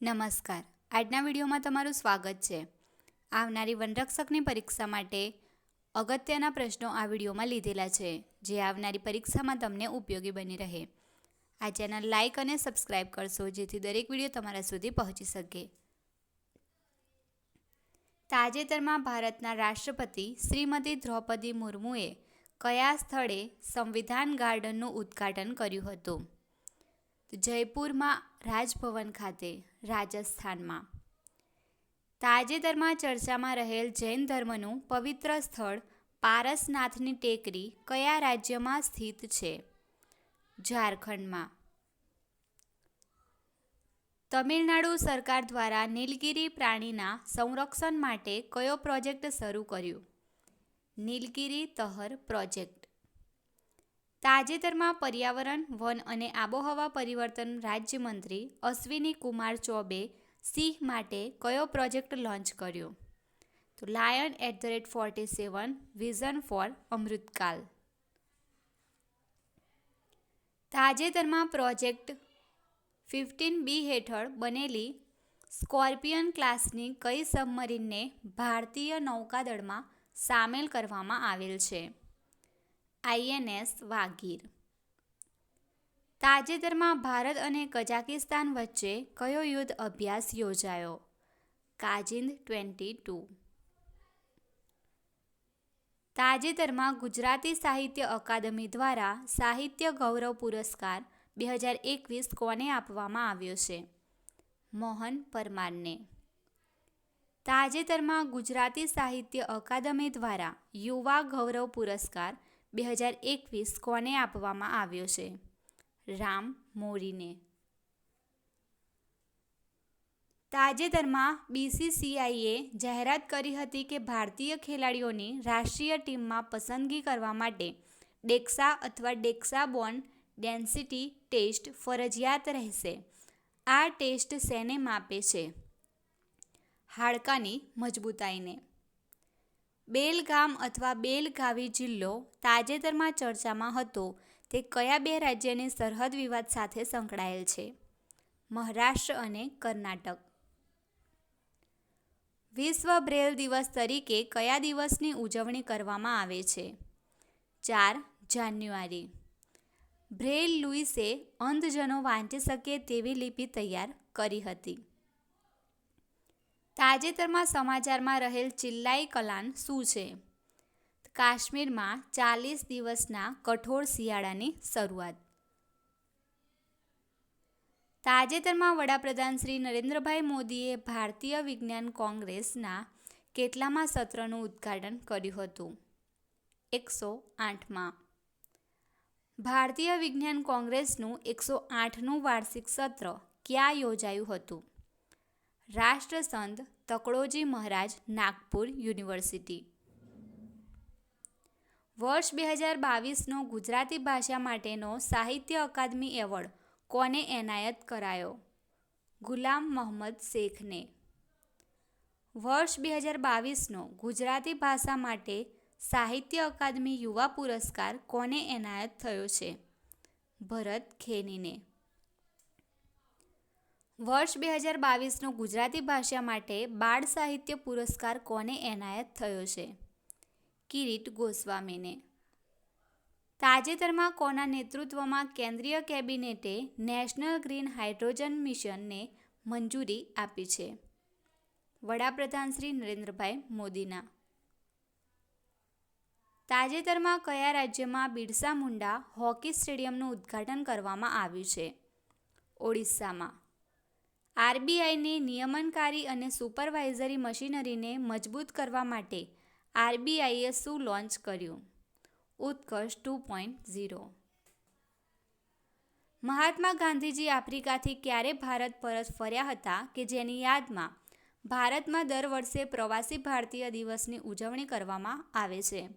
નમસ્કાર. આજના વિડીયોમાં તમારું સ્વાગત છે. આવનારી વનરક્ષકની પરીક્ષા માટે અગત્યના પ્રશ્નો આ વિડીયોમાં લીધેલા છે, જે આવનારી પરીક્ષામાં તમને ઉપયોગી બની રહે. આ ચેનલ લાઇક અને સબસ્ક્રાઇબ કરશો, જેથી દરેક વીડિયો તમારા સુધી પહોંચી શકે. તાજેતરમાં ભારતના રાષ્ટ્રપતિ શ્રીમતી દ્રૌપદી મુર્મુએ કયા સ્થળે સંવિધાન ગાર્ડનનું ઉદ્ઘાટન કર્યું હતું? જયપુરમાં રાજભવન ખાતે, રાજસ્થાનમાં. તાજેતરમાં ચર્ચામાં રહેલ જૈન ધર્મનું પવિત્ર સ્થળ પારસનાથની ટેકરી કયા રાજ્યમાં સ્થિત છે? ઝારખંડમાં. તમિલનાડુ સરકાર દ્વારા નીલગિરી પ્રાણીના સંરક્ષણ માટે કયો પ્રોજેક્ટ શરૂ કર્યો? Nilgiri tahr project. તાજેતરમાં પર્યાવરણ, વન અને આબોહવા પરિવર્તન રાજ્યમંત્રી અશ્વિની કુમાર ચૌબે સિંહ માટે કયો પ્રોજેક્ટ લોન્ચ કર્યો? તો lion at the rate forty seven, vision for Amritkaal. તાજેતરમાં પ્રોજેક્ટ ફિફ્ટીન બી હેઠળ બનેલી સ્કોર્પિયન ક્લાસની કઈ સબમરીનને ભારતીય નૌકાદળમાં સામેલ કરવામાં આવેલ છે? આઈએનએસ વાગીર. તાજેતરમાં ભારત અને કઝાકિસ્તાન વચ્ચે કયો યુદ્ધ અભ્યાસ યોજાયો? Kazind twenty two. તાજેતરમાં ગુજરાતી સાહિત્ય અકાદમી દ્વારા સાહિત્ય ગૌરવ પુરસ્કાર બે હજાર એકવીસ કોને આપવામાં આવ્યો છે? મોહન પરમારને. તાજેતરમાં ગુજરાતી સાહિત્ય અકાદમી દ્વારા યુવા ગૌરવ પુરસ્કાર બે હજાર એકવીસ કોને આપવામાં આવ્યો છે? રામ મોરીને. તાજેતરમાં બીસીસીઆઈએ જાહેરાત કરી હતી કે ભારતીય ખેલાડીઓની રાષ્ટ્રીય ટીમમાં પસંદગી કરવા માટે ડેક્સા અથવા ડેક્સા બોન ડેન્સિટી ટેસ્ટ ફરજિયાત રહેશે. આ ટેસ્ટ શેને માપે છે. હાડકાની મજબૂતાઈને. બેલગામ અથવા બેલગાવી જિલ્લો તાજેતરમાં ચર્ચામાં હતો. તે કયા બે રાજ્યની સરહદ વિવાદ સાથે સંકળાયેલ છે? મહારાષ્ટ્ર અને કર્ણાટક. વિશ્વ બ્રેલ દિવસ તરીકે કયા દિવસની ઉજવણી કરવામાં આવે છે? ચાર જાન્યુઆરી. બ્રેલ લુઈસે અંધજનો વાંચી શકે તેવી લિપિ તૈયાર કરી હતી. તાજેતરમાં સમાચારમાં રહેલ ચિલ્લાઈ કલાન શું છે? કાશ્મીરમાં ચાલીસ દિવસના કઠોર શિયાળાની શરૂઆત. તાજેતરમાં વડાપ્રધાન શ્રી નરેન્દ્રભાઈ મોદીએ ભારતીય વિજ્ઞાન કોંગ્રેસના કેટલામાં સત્રનું ઉદ્ઘાટન કર્યું હતું? એકસો આઠમાં. ભારતીય વિજ્ઞાન કોંગ્રેસનું એકસો આઠનું વાર્ષિક સત્ર ક્યાં યોજાયું હતું? રાષ્ટ્રસંત તકડોજી મહારાજ નાગપુર યુનિવર્સિટી. વર્ષ બે હજાર બાવીસનો ગુજરાતી ભાષા માટેનો સાહિત્ય અકાદમી એવોર્ડ કોને એનાયત કરાયો? ગુલામ મોહમ્મદ શેખને. વર્ષ બે હજાર બાવીસનો ગુજરાતી ભાષા માટે સાહિત્ય અકાદમી યુવા પુરસ્કાર કોને એનાયત થયો છે? ભરત ખેનીને. વર્ષ બે હજાર બાવીસનો ગુજરાતી ભાષા માટે બાળ સાહિત્ય પુરસ્કાર કોને એનાયત થયો છે? કિરીટ ગોસ્વામીને. તાજેતરમાં કોના નેતૃત્વમાં કેન્દ્રીય કેબિનેટે નેશનલ ગ્રીન હાઇડ્રોજન મિશનને મંજૂરી આપી છે? વડાપ્રધાન શ્રી નરેન્દ્રભાઈ મોદીના. તાજેતરમાં કયા રાજ્યમાં બિરસા મુંડા હોકી સ્ટેડિયમનું ઉદ્ઘાટન કરવામાં આવ્યું છે? ઓડિશામાં. આરબીઆઈની નિયમનકારી અને સુપરવાઇઝરી મશીનરીને મજબૂત કરવા માટે આરબીઆઈએ શું લોન્ચ કર્યું? Utkarsh two point zero. Mahatma Gandhiji આફ્રિકાથી ક્યારે ભારત પરત ફર્યા હતા કે જેની યાદમાં ભારતમાં દર વર્ષે પ્રવાસી ભારતીય દિવસની ઉજવણી કરવામાં આવે છે?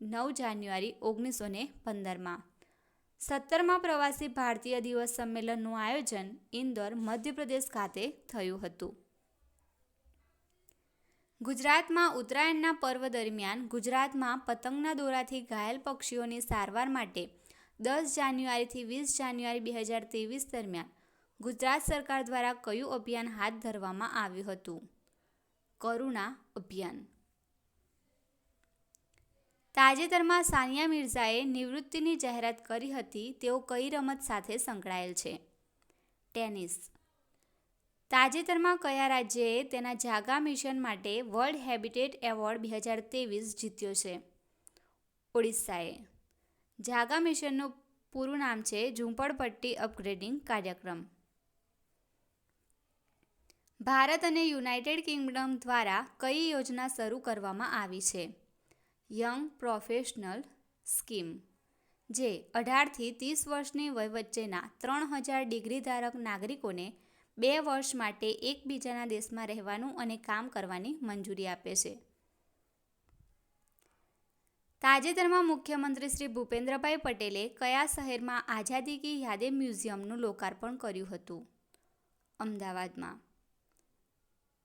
નવ જાન્યુઆરી ઓગણીસો ને પંદરમાં. સત્તરમાં પ્રવાસી ભારતીય દિવસ સંમેલનનું આયોજન ઇન્દોર મધ્યપ્રદેશ ખાતે થયું હતું. ગુજરાતમાં ઉત્તરાયણના પર્વ દરમિયાન ગુજરાતમાં પતંગના દોરાથી ઘાયલ પક્ષીઓની સારવાર માટે દસ જાન્યુઆરીથી વીસ જાન્યુઆરી બે હજાર ત્રેવીસ દરમિયાન ગુજરાત સરકાર દ્વારા કયું અભિયાન હાથ ધરવામાં આવ્યું હતું? કરુણા અભિયાન તાજેતરમાં સાનિયા મિર્ઝાએ નિવૃત્તિની જાહેરાત કરી હતી, તેઓ કઈ રમત સાથે સંકળાયેલ છે? ટેનિસ. તાજેતરમાં કયા રાજ્યએ તેના જાગા મિશન માટે વર્લ્ડ હેબિટેટ એવોર્ડ બે હજાર ત્રેવીસ જીત્યો છે? ઓડિશાએ. જાગા મિશનનું પૂરું નામ છે ઝૂંપડપટ્ટી અપગ્રેડિંગ કાર્યક્રમ. ભારત અને યુનાઇટેડ કિંગડમ દ્વારા કઈ યોજના શરૂ કરવામાં આવી છે? યંગ પ્રોફેશનલ સ્કીમ જે અઢારથી ત્રીસ વર્ષની વય વચ્ચેના ત્રણ હજાર ડિગ્રી ધારક નાગરિકોને બે વર્ષ માટે એકબીજાના દેશમાં રહેવાનું અને કામ કરવાની મંજૂરી આપે છે. તાજેતરમાં મુખ્યમંત્રી શ્રી ભૂપેન્દ્રભાઈ પટેલે કયા શહેરમાં આઝાદી કી યાદે મ્યુઝિયમનું લોકાર્પણ કર્યું હતું? અમદાવાદમાં.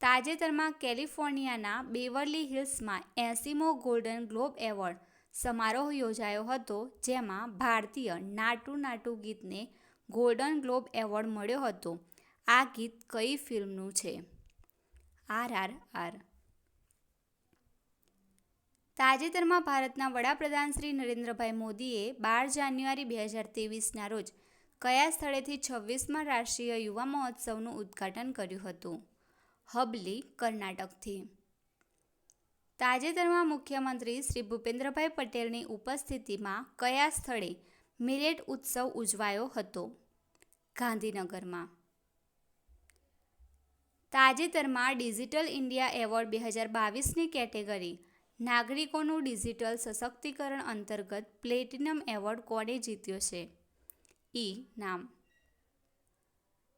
તાજેતરમાં કેલિફોર્નિયાના બેવરલી હિલ્સમાં એંસીમો ગોલ્ડન ગ્લોબ એવોર્ડ સમારોહ યોજાયો હતો, જેમાં ભારતીય નાટુ નાટુ ગીતને ગોલ્ડન ગ્લોબ એવોર્ડ મળ્યો હતો. આ ગીત કઈ ફિલ્મનું છે? આર આર આર તાજેતરમાં ભારતના વડાપ્રધાન શ્રી નરેન્દ્રભાઈ મોદીએ બાર જાન્યુઆરી બે હજાર ત્રેવીસના રોજ કયા સ્થળેથી છવ્વીસમાં રાષ્ટ્રીય યુવા મહોત્સવનું ઉદ્ઘાટન કર્યું હતું? હબલી કર્ણાટકથી. તાજેતરમાં મુખ્યમંત્રી શ્રી ભૂપેન્દ્રભાઈ પટેલની ઉપસ્થિતિમાં કયા સ્થળે મિલેટ ઉત્સવ ઉજવાયો હતો? ગાંધીનગરમાં. તાજેતરમાં ડિજિટલ ઇન્ડિયા એવોર્ડ બે હજાર બાવીસની કેટેગરી નાગરિકોનું ડિજિટલ સશક્તિકરણ અંતર્ગત પ્લેટિનમ એવોર્ડ કોણે જીત્યો છે? ઈ, નામ.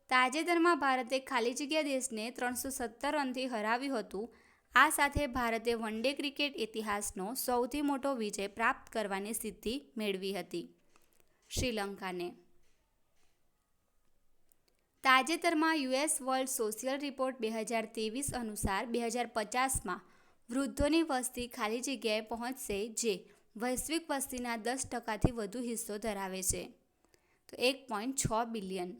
તાજેતરમાં ભારતે ખાલી જગ્યા દેશને ત્રણસો સત્તર રનથી હરાવ્યું હતું. આ સાથે ભારતે વનડે ક્રિકેટ ઇતિહાસનો સૌથી મોટો વિજય પ્રાપ્ત કરવાની સિદ્ધિ મેળવી હતી. શ્રીલંકાને તાજેતરમાં યુએસ વર્લ્ડ સોશિયલ રિપોર્ટ બે હજાર ત્રેવીસ અનુસાર બે હજાર પચાસમાં વૃદ્ધોની વસ્તી ખાલી જગ્યાએ પહોંચશે જે વૈશ્વિક વસ્તીના દસ ટકાથી વધુ હિસ્સો ધરાવે છે. તો એક પોઈન્ટ છ બિલિયન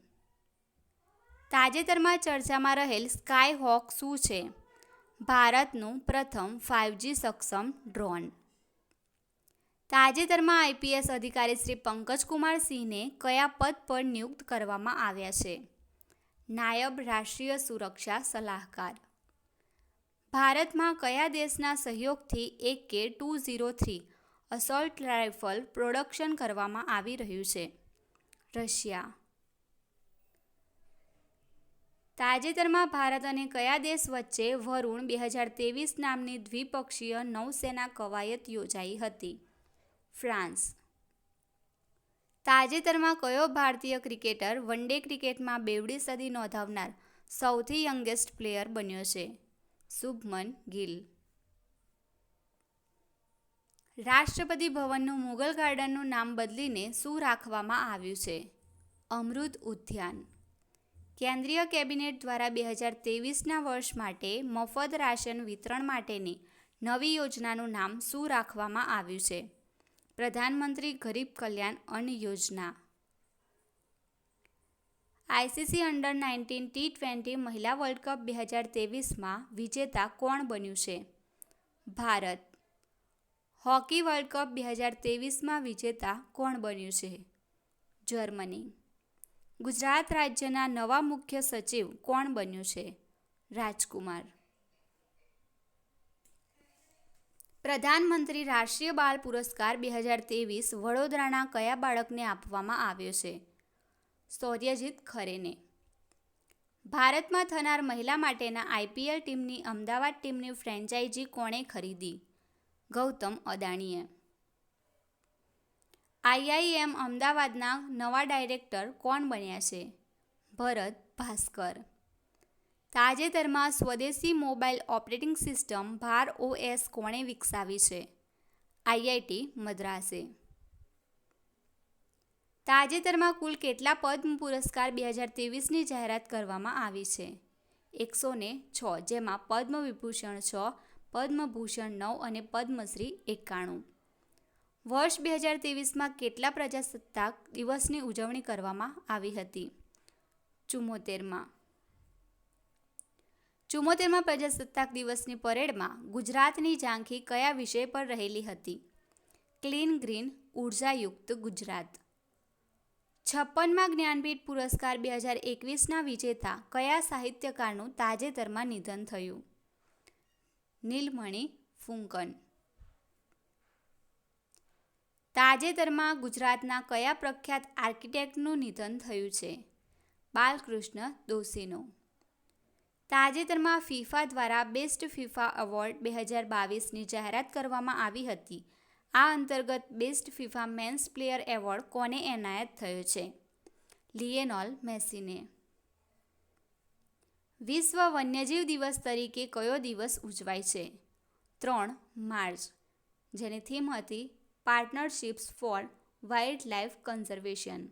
તાજેતરમાં ચર્ચામાં રહેલ સ્કાય હોક શું છે? ભારતનું પ્રથમ ફાઇવજી સક્ષમ ડ્રોન. તાજેતરમાં આઈપીએસ અધિકારી શ્રી પંકજકુમાર સિંહને કયા પદ પર નિયુક્ત કરવામાં આવ્યા છે? નાયબ રાષ્ટ્રીય સુરક્ષા સલાહકાર. ભારતમાં કયા દેશના સહયોગથી A K two zero three assault rifle production કરવામાં આવી રહ્યું છે? રશિયા. તાજેતરમાં ભારત અને કયા દેશ વચ્ચે વરુણ બે હજાર ત્રેવીસ નામની દ્વિપક્ષીય નૌસેના કવાયત યોજાઈ હતી? ફ્રાન્સ. તાજેતરમાં કયો ભારતીય ક્રિકેટર વન ડે ક્રિકેટમાં બેવડી સદી નોંધાવનાર સૌથી યંગેસ્ટ પ્લેયર બન્યો છે? શુભમન ગિલ. રાષ્ટ્રપતિ ભવનનું મુગલ ગાર્ડનનું નામ બદલીને શું રાખવામાં આવ્યું છે? અમૃત ઉદ્યાન. કેન્દ્રીય કેબિનેટ દ્વારા બે હજાર ત્રેવીસના વર્ષ માટે મફત રાશન વિતરણ માટેની નવી યોજનાનું નામ શું રાખવામાં આવ્યું છે? પ્રધાનમંત્રી Garib Kalyan Anna Yojana. ICC under nineteen T twenty મહિલા વર્લ્ડ કપ બે હજાર ત્રેવીસમાં વિજેતા કોણ બન્યું છે? ભારત. હોકી વર્લ્ડ કપ બે હજાર ત્રેવીસમાં વિજેતા કોણ બન્યું છે? જર્મની. ગુજરાત રાજ્યના નવા મુખ્ય સચિવ કોણ બન્યું છે? રાજકુમાર. પ્રધાનમંત્રી રાષ્ટ્રીય બાળ પુરસ્કાર બે હજાર ત્રેવીસ વડોદરાના કયા બાળકને આપવામાં આવ્યો છે? સૌર્યજીત ખરેને. ભારતમાં થનાર મહિલા માટેના આઈપીએલ ટીમની અમદાવાદ ટીમની ફ્રેન્ચાઇઝી કોણે ખરીદી? ગૌતમ અદાણીએ. આઈઆઈએમ અમદાવાદના નવા ડાયરેક્ટર કોણ બન્યા છે? ભરત ભાસ્કર. તાજેતરમાં સ્વદેશી mobile operating system Bhar OS કોણે વિકસાવી છે? આઈઆઈટી મદ્રાસે. તાજેતરમાં કુલ કેટલા પદ્મ પુરસ્કાર બે હજાર ત્રેવીસની જાહેરાત કરવામાં આવી છે? એકસો ને છ, જેમાં પદ્મ વિભૂષણ છ, પદ્મભૂષણ નવ અને પદ્મશ્રી એકાણું. વર્ષ બે હજાર ત્રેવીસમાં કેટલા પ્રજાસત્તાક દિવસની ઉજવણી કરવામાં આવી હતી? ચુમ્મોતેરમાં ચુમ્મોતેરમાં પ્રજાસત્તાક દિવસની પરેડમાં ગુજરાતની ઝાંખી કયા વિષય પર રહેલી હતી? ક્લીન ગ્રીન, ઉર્જાયુક્ત ગુજરાત. છપ્પનમાં જ્ઞાનપીઠ પુરસ્કાર બે હજાર એકવીસના વિજેતા કયા સાહિત્યકારનું તાજેતરમાં નિધન થયું? નીલમણી, ફુંકન. તાજેતરમાં ગુજરાતના કયા પ્રખ્યાત આર્કિટેક્ટનું નિધન થયું છે? બાલકૃષ્ણ દોશીનું. તાજેતરમાં ફિફા દ્વારા બેસ્ટ ફિફા એવોર્ડ બે હજાર બાવીસની જાહેરાત કરવામાં આવી હતી. આ અંતર્ગત best FIFA men's player award કોને એનાયત થયો છે? લિયેનોલ મેસીને. વિશ્વ વન્યજીવ દિવસ તરીકે કયો દિવસ ઉજવાય છે? ત્રણ માર્ચ. જેની થીમ હતી partnerships for wildlife conservation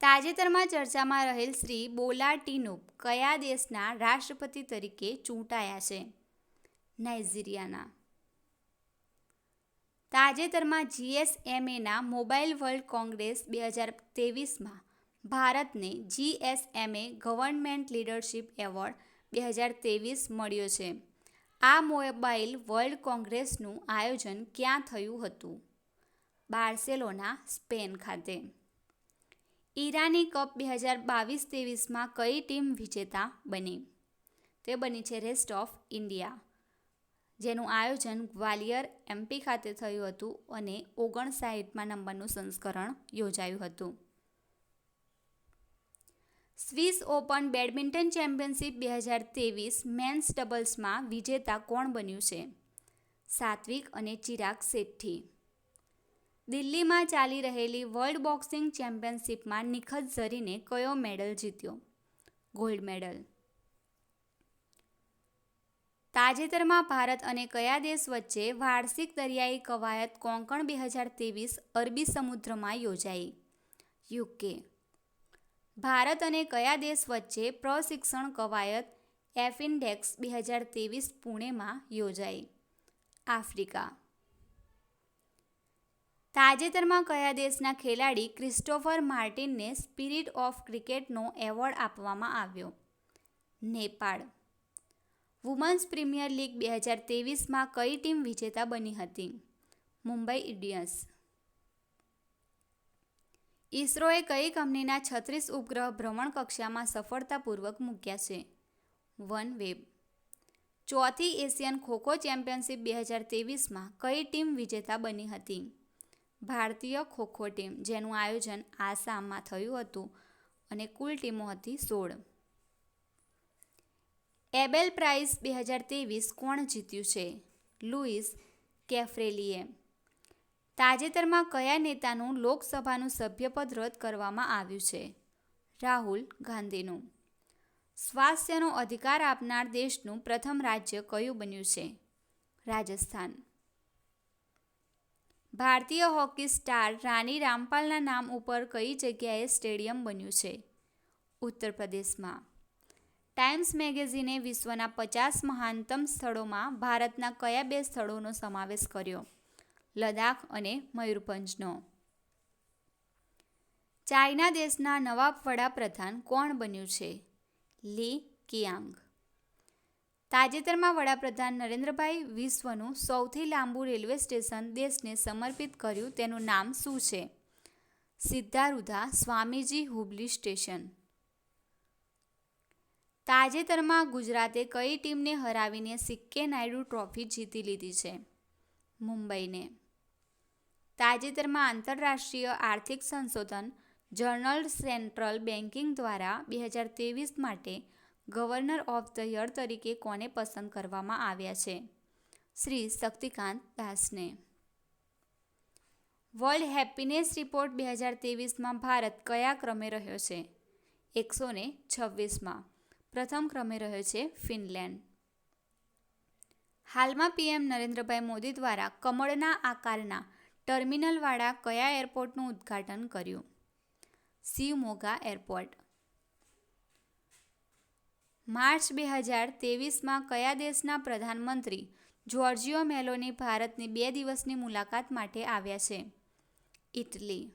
તાજેતરમાં ચર્ચામાં રહેલ શ્રી બોલા ટીનુપ કયા દેશના રાષ્ટ્રપતિ તરીકે ચૂંટાયા છે? નાઇજીરિયાના. તાજેતરમાં જીએસએમએના મોબાઈલ વર્લ્ડ કોંગ્રેસ બે હજાર તેવીસમાં ભારતને જીએસએમએ ગવર્મેન્ટ લીડરશિપ એવોર્ડ બે હજાર તેવીસ મળ્યો છે. આ મોબાઈલ વર્લ્ડ કોંગ્રેસનું આયોજન ક્યાં થયું હતું? બાર્સેલોના, સ્પેન ખાતે. ઈરાની કપ બે હજાર બાવીસ ત્રેવીસમાં કઈ ટીમ વિજેતા બની? તે બની છે રેસ્ટ ઓફ ઇન્ડિયા. જેનું આયોજન ગ્વાલિયર એમપી ખાતે થયું હતું અને ઓગણસાઠમાં નંબરનું સંસ્કરણ યોજાયું હતું. સ્વિસ ઓપન બેડમિન્ટન ચેમ્પિયનશિપ બે હજાર ત્રેવીસ મેન્સ ડબલ્સમાં વિજેતા કોણ બન્યું છે? સાત્વિક અને ચિરાગ શેઠ્ઠી દિલ્હીમાં ચાલી રહેલી વર્લ્ડ બોક્સિંગ ચેમ્પિયનશિપમાં નિખત ઝરીને કયો મેડલ જીત્યો? Gold medal. તાજેતરમાં ભારત અને કયા દેશ વચ્ચે વાર્ષિક દરિયાઈ કવાયત કોંકણ બે હજાર ત્રેવીસ અરબી સમુદ્રમાં યોજાઈ? યુકે. ભારત અને કયા દેશ વચ્ચે પ્રશિક્ષણ કવાયત એફિન્ડેક્સ બે હજાર ત્રેવીસ પુણેમાં યોજાઈ? આફ્રિકા. તાજેતરમાં કયા દેશના ખેલાડી ક્રિસ્ટોફર માર્ટિનને સ્પિરિટ ઓફ ક્રિકેટનો એવોર્ડ આપવામાં આવ્યો? નેપાળ. વુમન્સ પ્રીમિયર લીગ બે હજાર ત્રેવીસમાં કઈ ટીમ વિજેતા બની હતી? મુંબઈ ઇન્ડિયન્સ. ઇસરોએ કઈ કંપનીના છત્રીસ ઉપગ્રહ ભ્રમણ કક્ષામાં સફળતાપૂર્વક મૂક્યા છે? One web. ચોથી એશિયન ખોખો ચેમ્પિયનશિપ બે હજાર ત્રેવીસમાં કઈ ટીમ વિજેતા બની હતી? ભારતીય ખોખો ટીમ, જેનું આયોજન આસામમાં થયું હતું અને કુલ ટીમો હતી સોળ. એબેલ પ્રાઇઝ બે હજાર ત્રેવીસ કોણ જીત્યું છે? લુઈસ કેફ્રેલીએ. તાજેતરમાં કયા નેતાનું લોકસભાનું સભ્યપદ રદ કરવામાં આવ્યું છે? રાહુલ ગાંધીનું. સ્વાસ્થ્યનો અધિકાર આપનાર દેશનું પ્રથમ રાજ્ય કયું બન્યું છે? રાજસ્થાન. ભારતીય હોકી સ્ટાર રાની રામપાલના નામ ઉપર કઈ જગ્યાએ સ્ટેડિયમ બન્યું છે? ઉત્તર પ્રદેશમાં. ટાઈમ્સ મેગેઝિને વિશ્વના પચાસ મહાનતમ સ્થળોમાં ભારતના કયા બે સ્થળોનો સમાવેશ કર્યો? લદાખ અને મયુરભંજનો. ચાઇના દેશના નવા વડાપ્રધાન કોણ બન્યું છે? લી કિયાંગ. તાજેતરમાં વડાપ્રધાન નરેન્દ્રભાઈ વિશ્વનું સૌથી લાંબુ રેલવે સ્ટેશન દેશને સમર્પિત કર્યું તેનું નામ શું છે? સિદ્ધારુધા સ્વામીજી હુબલી સ્ટેશન. તાજેતરમાં ગુજરાતે કઈ ટીમને હરાવીને સિક્કે નાયડુ ટ્રોફી જીતી લીધી છે? મુંબઈને. તાજેતરમાં આંતરરાષ્ટ્રીય આર્થિક સંશોધન જર્નલ સેન્ટ્રલ બેન્કિંગ દ્વારા બે હજાર ત્રેવીસ માટે ગવર્નર ઓફ ધ યર તરીકે કોને પસંદ કરવામાં આવ્યા છે? શ્રી શક્તિકાંત દાસને. વર્લ્ડ હેપીનેસ રિપોર્ટ બે હજાર ત્રેવીસમાં ભારત કયા ક્રમે રહ્યો છે? એકસો ને છવ્વીસમાં. પ્રથમ ક્રમે રહ્યો છે ફિનલેન્ડ. હાલમાં પીએમ નરેન્દ્રભાઈ મોદી દ્વારા કમળના આકારના ટર્મિનલવાળા કયા એરપોર્ટનું ઉદ્ઘાટન કર્યું? શિવમોગા એરપોર્ટ. માર્ચ બે હજાર ત્રેવીસમાં કયા દેશના પ્રધાનમંત્રી જ્યોર્જિયો મેલોની ભારતની બે દિવસની મુલાકાત માટે આવ્યા છે? ઇટલી.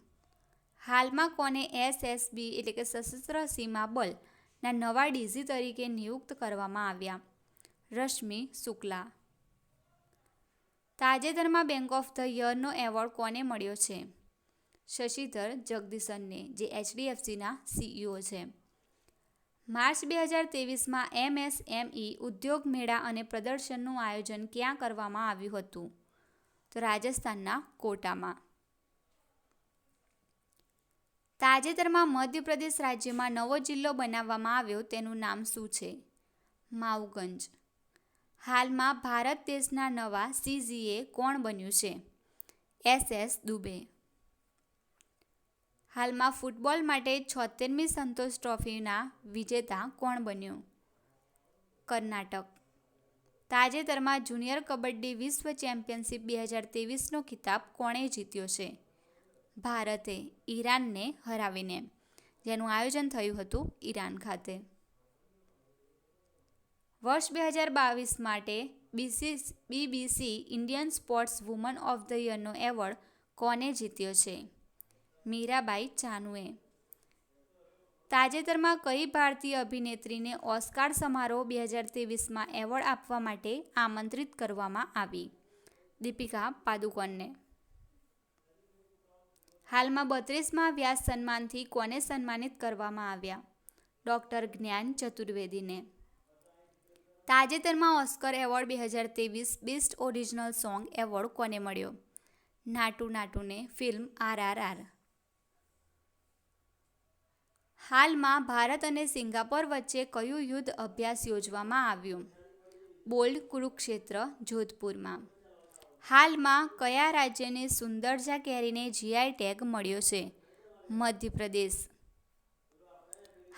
હાલમાં કોને એસએસબી એટલે કે સશસ્ત્ર સીમા બલના નવા ડીઝી તરીકે નિયુક્ત કરવામાં આવ્યા? રશ્મિ શુક્લા. તાજેતરમાં બેંક ઓફ ધ યરનો એવોર્ડ કોને મળ્યો છે? શશિધર જગદીશનને, જે એચડીએફસીના સીઈઓ છે. માર્ચ બે હજાર ત્રેવીસમાં એમએસએમઈ, ઉદ્યોગ મેળા અને પ્રદર્શનનું આયોજન ક્યાં કરવામાં આવ્યું હતું? તો રાજસ્થાનના કોટામાં. તાજેતરમાં મધ્યપ્રદેશ રાજ્યમાં નવો જિલ્લો બનાવવામાં આવ્યો, તેનું નામ શું છે? માઉગંજ. હાલમાં ભારત દેશના નવા સીજીએ કોણ બન્યું છે? એસ. એસ. દુબે. હાલમાં ફૂટબોલ માટે છોતેરમી સંતોષ ટ્રોફીના વિજેતા કોણ બન્યું? કર્ણાટક. તાજેતરમાં જુનિયર કબડ્ડી વિશ્વ ચેમ્પિયનશિપ બે હજાર તેવીસનો ખિતાબ કોણે જીત્યો છે? ભારતે ઈરાનને હરાવીને, જેનું આયોજન થયું હતું ઈરાન ખાતે. વર્ષ બે હજાર બાવીસ માટે બીસીસ, BBC Indian sports woman of the યરનો award કોને જીત્યો છે? મીરાબાઈ ચાનુએ. તાજેતરમાં કઈ ભારતીય અભિનેત્રીને ઓસ્કાર સમારોહ બે હજાર ત્રેવીસમાં એવોર્ડ આપવા માટે આમંત્રિત કરવામાં આવી? દીપિકા પાદુકોણને. હાલમાં બત્રીસમાં વ્યાસ સન્માનથી કોને સન્માનિત કરવામાં આવ્યા? ડૉક્ટર જ્ઞાન ચતુર્વેદીને. તાજેતરમાં ઓસ્કર એવોર્ડ બે હજાર ત્રેવીસ બેસ્ટ ઓરિજિનલ સોંગ એવોર્ડ કોને મળ્યો? નાટુ નાટુને ફિલ્મ આર આર આર હાલમાં ભારત અને સિંગાપોર વચ્ચે કયું યુદ્ધ અભ્યાસ યોજવામાં આવ્યું? બોલ્ડ કુરુક્ષેત્ર, જોધપુરમાં. હાલમાં કયા રાજ્યને સુંદરજા કેરીને જીઆઈ ટેગ મળ્યો છે? મધ્યપ્રદેશ.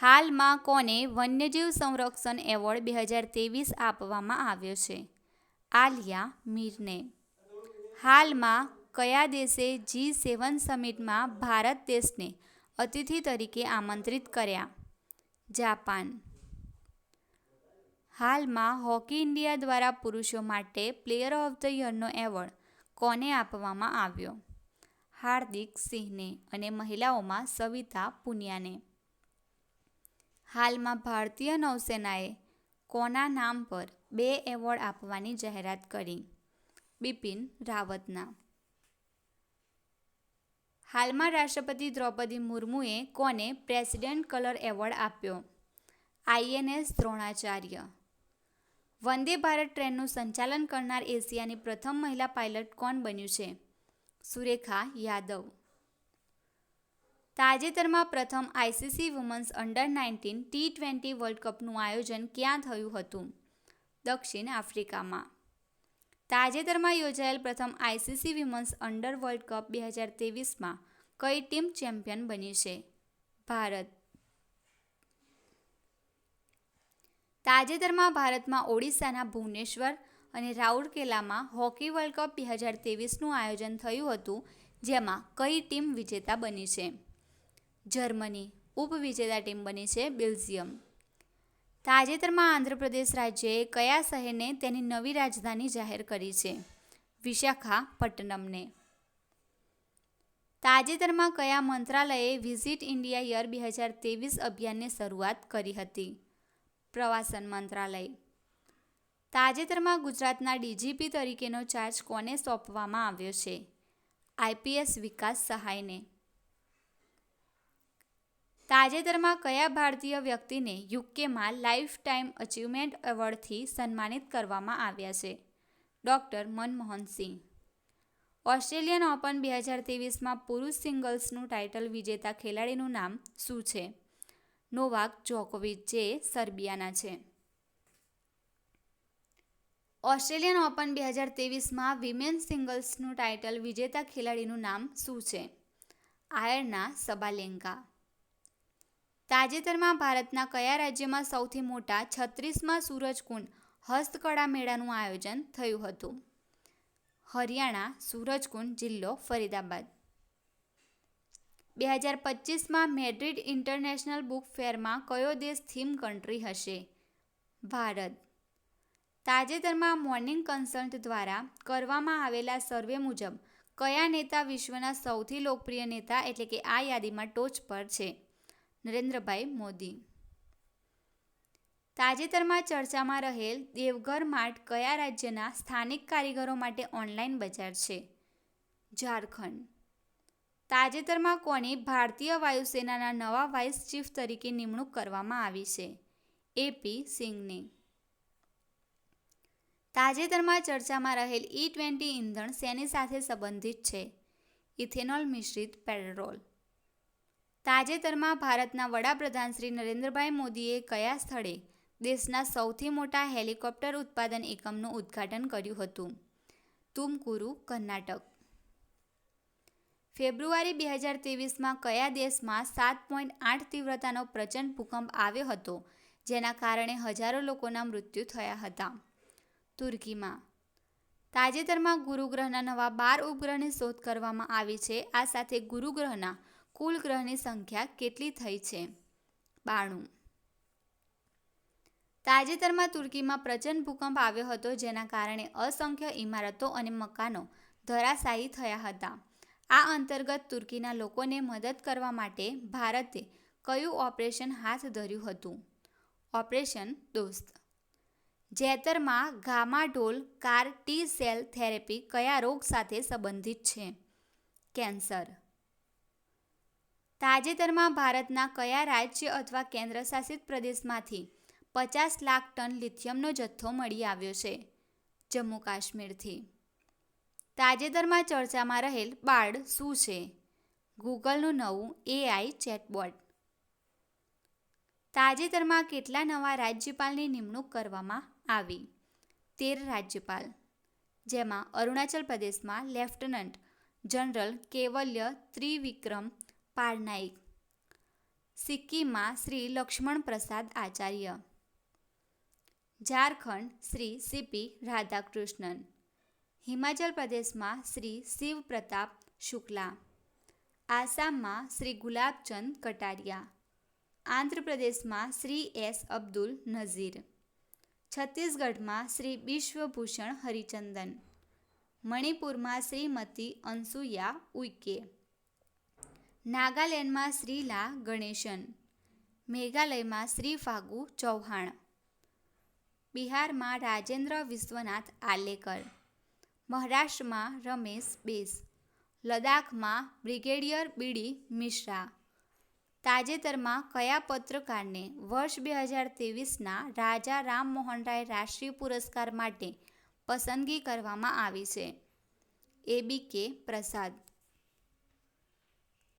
હાલમાં કોને વન્યજીવ સંરક્ષણ એવોર્ડ બે હજાર તેવીસ આપવામાં આવ્યો છે? આલિયા મીરને. હાલમાં કયા દેશે જી સેવન સમિટમાં ભારત દેશને અતિથિ તરીકે આમંત્રિત કર્યા? જાપાન. હાલમાં હોકી ઇન્ડિયા દ્વારા પુરુષો માટે પ્લેયર ઓફ ધ યરનો એવોર્ડ કોને આપવામાં આવ્યો? હાર્દિક સિંહને અને મહિલાઓમાં સવિતા પુનિયાને. હાલમાં ભારતીય નૌસેનાએ કોના નામ પર બે એવોર્ડ આપવાની જાહેરાત કરી? બિપિન રાવતના. હાલમાં રાષ્ટ્રપતિ દ્રૌપદી મુર્મુએ કોને પ્રેસિડેન્ટ કલર એવોર્ડ આપ્યો? આઈએનએસ દ્રોણાચાર્ય. વંદે ભારત ટ્રેનનું સંચાલન કરનાર એશિયાની પ્રથમ મહિલા પાયલટ કોણ બન્યું છે? સુરેખા યાદવ. તાજેતરમાં પ્રથમ ICC women's under nineteen T twenty world કપનું આયોજન ક્યાં થયું હતું? દક્ષિણ આફ્રિકામાં. તાજેતરમાં યોજાયેલ પ્રથમ ICC women's under world cup બે હજાર તેવીસમાં કઈ ટીમ ચેમ્પિયન બની છે? ભારત. તાજેતરમાં ભારતમાં ઓડિશાના ભુવનેશ્વર અને રાઉરકેલામાં હોકી વર્લ્ડ કપ બે હજાર તેવીસનું આયોજન થયું હતું, જેમાં કઈ ટીમ વિજેતા બની છે? જર્મની ઉપવિજેતા ટીમ બની છે બેલ્જિયમ. તાજેતરમાં આંધ્રપ્રદેશ રાજ્યએ કયા શહેરને તેની નવી રાજધાની જાહેર કરી છે? વિશાખાપટ્ટનમને. તાજેતરમાં કયા મંત્રાલયે વિઝિટ ઇન્ડિયા યર બે હજાર તેવીસ અભિયાનની શરૂઆત કરી હતી? પ્રવાસન મંત્રાલય. તાજેતરમાં ગુજરાતના ડીજીપી તરીકેનો ચાર્જ કોને સોંપવામાં આવ્યો છે? આઈપીએસ વિકાસ સહાયને. તાજેતરમાં કયા ભારતીય વ્યક્તિને યુકેમાં લાઈફ ટાઈમ અચીવમેન્ટ એવોર્ડથી સન્માનિત કરવામાં આવ્યા છે? Doctor Manmohan Singh. Australian open બે હજાર ત્રેવીસમાં પુરુષ સિંગલ્સનું ટાઇટલ વિજેતા ખેલાડીનું નામ શું છે? નોવાક જોકોવિચ, જે સર્બિયાના છે. ઓસ્ટ્રેલિયન ઓપન બે હજાર ત્રેવીસમાં વિમેન સિંગલ્સનું ટાઇટલ વિજેતા ખેલાડીનું નામ શું છે? આયરના સબાલેન્કા. તાજેતરમાં ભારતના કયા રાજ્યમાં સૌથી મોટા છત્રીસમાં સૂરજકુંડ હસ્તકળા મેળાનું આયોજન થયું હતું? હરિયાણા, સૂરજકુંડ જિલ્લો, ફરીદાબાદ. બે હજાર પચીસમાં મેડ્રિડ ઇન્ટરનેશનલ બુક ફેરમાં કયો દેશ થીમ કન્ટ્રી હશે? ભારત. તાજેતરમાં મોર્નિંગ કન્સલ્ટ દ્વારા કરવામાં આવેલા સર્વે મુજબ કયા નેતા વિશ્વના સૌથી લોકપ્રિય નેતા એટલે કે આ યાદીમાં ટોચ પર છે? નરેન્દ્રભાઈ મોદી. તાજેતરમાં ચર્ચામાં રહેલ દેવઘર માર્ટ કયા રાજ્યના સ્થાનિક કારીગરો માટે ઓનલાઈન બજાર છે? ઝારખંડ. તાજેતરમાં કોની ભારતીય વાયુસેનાના નવા વાઇસ ચીફ તરીકે નિમણૂક કરવામાં આવી છે? એપી સિંઘની તાજેતરમાં ચર્ચામાં રહેલ ઈ ટ્વેન્ટી ઇંધણ શેની સાથે સંબંધિત છે? ઇથેનોલ મિશ્રિત પેટ્રોલ. તાજેતરમાં ભારતના વડાપ્રધાન શ્રી નરેન્દ્રભાઈ મોદીએ કયા સ્થળે દેશના સૌથી મોટા હેલિકોપ્ટર ઉત્પાદન એકમનું ઉદ્ઘાટન કર્યું હતું? તુમકુરુ, કર્ણાટક. ફેબ્રુઆરી બે હજાર ત્રેવીસમાં કયા દેશમાં સાત પોઈન્ટ આઠ તીવ્રતાનો પ્રચંડ ભૂકંપ આવ્યો હતો, જેના કારણે હજારો લોકોના મૃત્યુ થયા હતા? તુર્કીમાં. તાજેતરમાં ગુરુગ્રહના નવા બાર ઉપગ્રહની શોધ કરવામાં આવી છે. આ સાથે ગુરુગ્રહના કુલ ગ્રહની સંખ્યા કેટલી થઈ છે? બાણું. તાજેતરમાં તુર્કીમાં પ્રચંડ ભૂકંપ આવ્યો હતો, જેના કારણે અસંખ્ય ઇમારતો અને મકાનો ધરાશાયી થયા હતા. આ અંતર્ગત તુર્કીના લોકોને મદદ કરવા માટે ભારતે કયું ઓપરેશન હાથ ધર્યું હતું? ઓપરેશન દોસ્ત. જેતરમાં ગામાડોલ કાર ટી સેલ થેરેપી કયા રોગ સાથે સંબંધિત છે? કેન્સર. તાજેતરમાં ભારતના કયા રાજ્ય અથવા કેન્દ્રશાસિત પ્રદેશમાંથી પચાસ લાખ ટન લિથિયમનો જથ્થો મળી આવ્યો છે? જમ્મુ કાશ્મીરથી. તાજેતરમાં ચર્ચામાં રહેલ બાર્ડ શું છે? ગૂગલનું નવું એઆઈ ચેટબોટ. તાજેતરમાં કેટલા નવા રાજ્યપાલની નિમણૂક કરવામાં આવી? તેર રાજ્યપાલ, જેમાં અરુણાચલ પ્રદેશમાં લેફ્ટનન્ટ જનરલ કેવલ્ય ત્રિવિક્રમ પારનાઈક. સિક્કિમમાં શ્રી લક્ષ્મણ પ્રસાદ આચાર્ય. ઝારખંડ શ્રી સીપી રાધાકૃષ્ણન. હિમાચલ પ્રદેશમાં શ્રી શિવ પ્રતાપ શુક્લા. આસામમાં શ્રી ગુલાબચંદ કટારિયા. આંધ્રપ્રદેશમાં શ્રી એસ અબ્દુલ નઝીર. છત્તીસગઢમાં શ્રી વિશ્વભૂષણ હરિચંદન. મણિપુરમાં શ્રીમતી અનસુયા ઉઇકે નાગાલેન્ડમાં શ્રીલા ગણેશન, મેઘાલયમાં શ્રી ફાગુ ચૌહાણ, બિહારમાં રાજેન્દ્ર વિશ્વનાથ આલેકર, મહારાષ્ટ્રમાં રમેશ બેસ, લદ્દાખમાં બ્રિગેડિયર બીડી મિશ્રા, તાજેતરમાં કયા પત્રકારને વર્ષ બે હજાર ત્રેવીસના રાજા રામમોહન રાય રાષ્ટ્રીય પુરસ્કાર માટે પસંદગી કરવામાં આવી છે? એબી કે પ્રસાદ